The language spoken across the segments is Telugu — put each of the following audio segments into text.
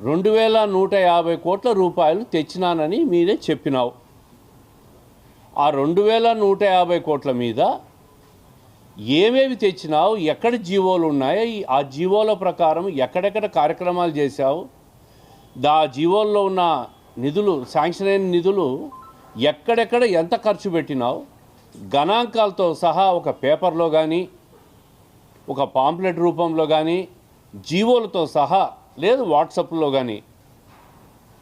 రెండు వేల నూట యాభై కోట్ల రూపాయలు తెచ్చినానని మీరే చెప్పినావు. ఆ రెండు వేల నూట యాభై కోట్ల మీద ఏమేమి తెచ్చినావు ఎక్కడ జీవోలు ఉన్నాయో ఆ జీవోల ప్రకారం ఎక్కడెక్కడ కార్యక్రమాలు చేశావు దా జీవోల్లో ఉన్న నిధులు శాంక్షన్ అయిన నిధులు ఎక్కడెక్కడ ఎంత ఖర్చు పెట్టినావు గణాంకాలతో సహా ఒక పేపర్లో కానీ ఒక పాంప్లెట్ రూపంలో కానీ జీవోలతో సహా లేదు వాట్సాప్లో కానీ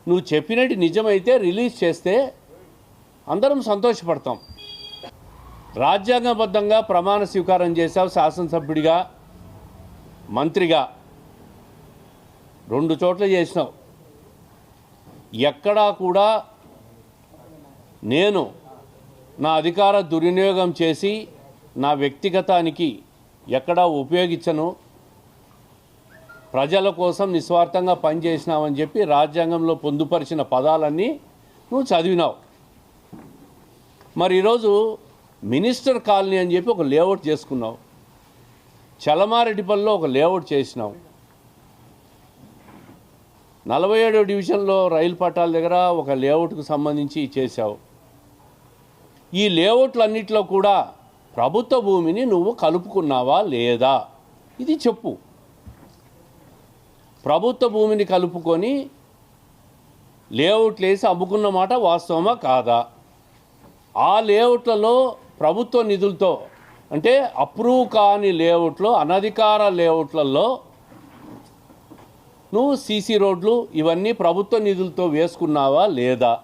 నువ్వు చెప్పినట్టు నిజమైతే రిలీజ్ చేస్తే అందరం సంతోషపడతాం. రాజ్యాంగబద్ధంగా ప్రమాణ స్వీకారం చేశావు శాసనసభ్యుడిగా మంత్రిగా. రెండు చోట్ల చేసినావు. ఎక్కడా కూడా నేను నా అధికార దుర్వినియోగం చేసి నా వ్యక్తిగతానికి ఎక్కడా ఉపయోగించను. ప్రజల కోసం నిస్వార్థంగా పనిచేసినావని చెప్పి రాజ్యాంగంలో పొందుపరిచిన పదాలన్నీ నువ్వు చదివినావు. మరి ఈరోజు మినిస్టర్ కాలనీ అని చెప్పి ఒక లేఅవుట్ చేసుకున్నావు. చలమారెడ్డిపల్లిలో ఒక లేఅవుట్ చేసినావు. నలభై ఏడో డివిజన్లో రైలు పట్టాల దగ్గర ఒక లేఅవుట్కు సంబంధించి చేశావు. ఈ లేఅవుట్లన్నింటిలో కూడా ప్రభుత్వ భూమిని నువ్వు కలుపుకున్నావా లేదా? ఇది చెప్పు. ప్రభుత్వ భూమిని కలుపుకొని లేఅవుట్లు వేసి అమ్ముకున్న మాట వాస్తవమా కాదా? ఆ లేఅవుట్లలో ప్రభుత్వ నిధులతో అంటే అప్రూవ్ కాని లేఅవుట్లో అనధికార లేఅవుట్లలో నువ్వు సీసీ రోడ్లు ఇవన్నీ ప్రభుత్వ నిధులతో వేసుకున్నావా లేదా?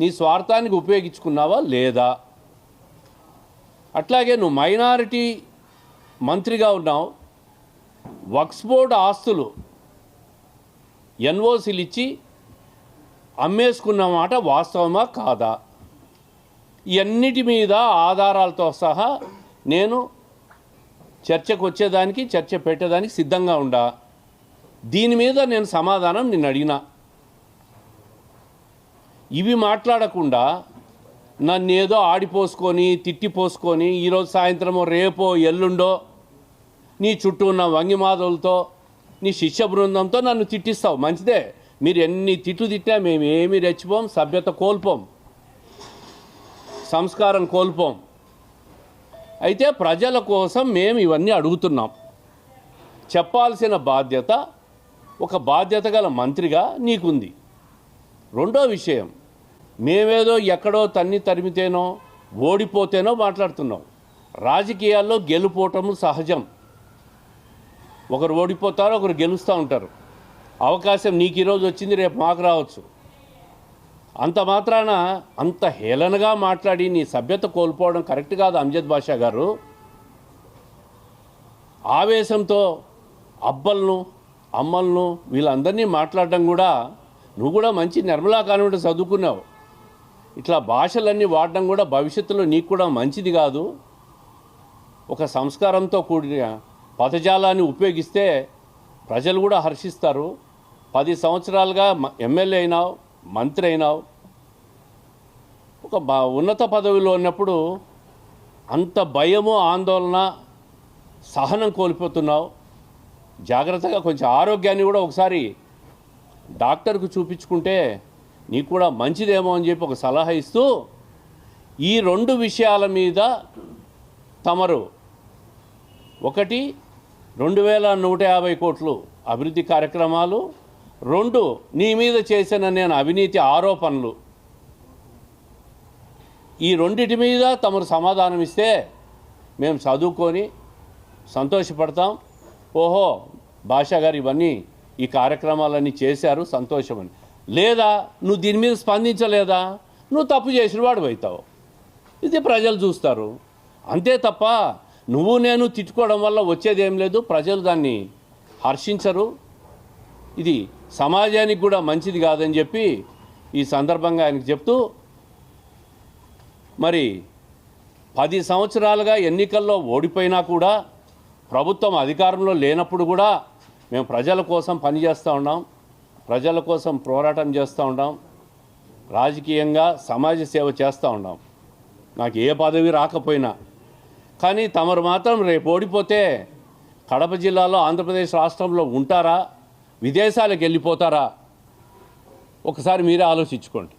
నీ స్వార్థానికి ఉపయోగించుకున్నావా లేదా? అట్లాగే నువ్వు మైనారిటీ మంత్రిగా ఉన్నావు. వక్స్ బోర్డు ఆస్తులు ఎన్ఓసీలు ఇచ్చి అమ్మేసుకున్న మాట వాస్తవమా కాదా? ఇవన్నిటి మీద ఆధారాలతో సహా నేను చర్చకు వచ్చేదానికి చర్చ పెట్టేదానికి సిద్ధంగా ఉండా. దీని మీద నేను సమాధానం నిన్ను అడిగినా. ఇవి మాట్లాడకుండా నన్ను ఏదో ఆడిపోసుకొని తిట్టిపోసుకొని ఈరోజు సాయంత్రమో రేపో ఎల్లుండో నీ చుట్టూ ఉన్న వంగిమాదులతో నీ శిష్య బృందంతో నన్ను తిట్టిస్తావు. మంచిదే. మీరు ఎన్ని తిట్లు తిట్టినా మేము ఏమి రెచ్చిపోం సభ్యత కోల్పోం. సంస్కారం కోల్పోం. అయితే ప్రజల కోసం మేము ఇవన్నీ అడుగుతున్నాం. చెప్పాల్సిన బాధ్యత ఒక బాధ్యత గల మంత్రిగా నీకుంది. రెండో విషయం మేమేదో ఎక్కడో తన్ని తరిమితేనో ఓడిపోతేనో మాట్లాడుతున్నాం. రాజకీయాల్లో గెలుపోవటము సహజం. ఒకరు ఓడిపోతారు ఒకరు గెలుస్తూ ఉంటారు. అవకాశం నీకు ఈరోజు వచ్చింది రేపు మాకు రావచ్చు. అంత మాత్రాన అంత హేళనగా మాట్లాడి నీ సభ్యత కోల్పోవడం కరెక్ట్ కాదు అంజద్ బాషా గారు. ఆవేశంతో అబ్బలను అమ్మలను వీళ్ళందరినీ మాట్లాడడం కూడా నువ్వు కూడా మంచి నిర్మలా కాన్వెంట్ చదువుకున్నావు. ఇట్లా భాషలన్నీ వాడడం కూడా భవిష్యత్తులో నీకు కూడా మంచిది కాదు. ఒక సంస్కారంతో కూడిన పదజాలాన్ని ఉపయోగిస్తే ప్రజలు కూడా హర్షిస్తారు. పది సంవత్సరాలుగా ఎమ్మెల్యే అయినావు మంత్రి అయినావు. ఒక ఉన్నత పదవిలో ఉన్నప్పుడు అంత భయము ఆందోళన సహనం కోల్పోతున్నావు. జాగ్రత్తగా కొంచెం ఆరోగ్యాన్ని కూడా ఒకసారి డాక్టర్కు చూపించుకుంటే నీకు కూడా మంచిదేమో అని చెప్పి ఒక సలహా ఇస్తూ ఈ రెండు విషయాల మీద తమరు ఒకటి రెండు వేల నూట యాభై కోట్లు అభివృద్ధి కార్యక్రమాలు. రెండు నీ మీద చేసిన నేను అవినీతి ఆరోపణలు. ఈ రెండిటి మీద తమరు సమాధానం ఇస్తే మేము చదువుకొని సంతోషపడతాం. ఓహో భాషా గారు ఇవన్నీ ఈ కార్యక్రమాలన్నీ చేశారు సంతోషమని. లేదా నువ్వు దీని మీద స్పందించలేదా? నువ్వు తప్పు చేసిన వాడు అవుతావు ఇది ప్రజలు చూస్తారు. అంతే తప్ప నువ్వు నేను తిట్టుకోవడం వల్ల వచ్చేది ఏం లేదు. ప్రజలు దాన్ని హర్షించరు. ఇది సమాజానికి కూడా మంచిది కాదని చెప్పి ఈ సందర్భంగా ఆయనకు చెప్తూ మరి పది సంవత్సరాలుగా ఎన్నికల్లో ఓడిపోయినా కూడా ప్రభుత్వం అధికారంలో లేనప్పుడు కూడా మేము ప్రజల కోసం పనిచేస్తూ ఉన్నాం. ప్రజల కోసం పోరాటం చేస్తూ ఉన్నాం. రాజకీయంగా సమాజ సేవ చేస్తూ ఉన్నాం. నాకు ఏ పదవి రాకపోయినా కానీ తమరు మాత్రం రేపు ఓడిపోతే కడప జిల్లాలో ఆంధ్రప్రదేశ్ రాష్ట్రంలో ఉంటారా? విదేశాలకు వెళ్ళిపోతారా? ఒకసారి మీరే ఆలోచించుకోండి.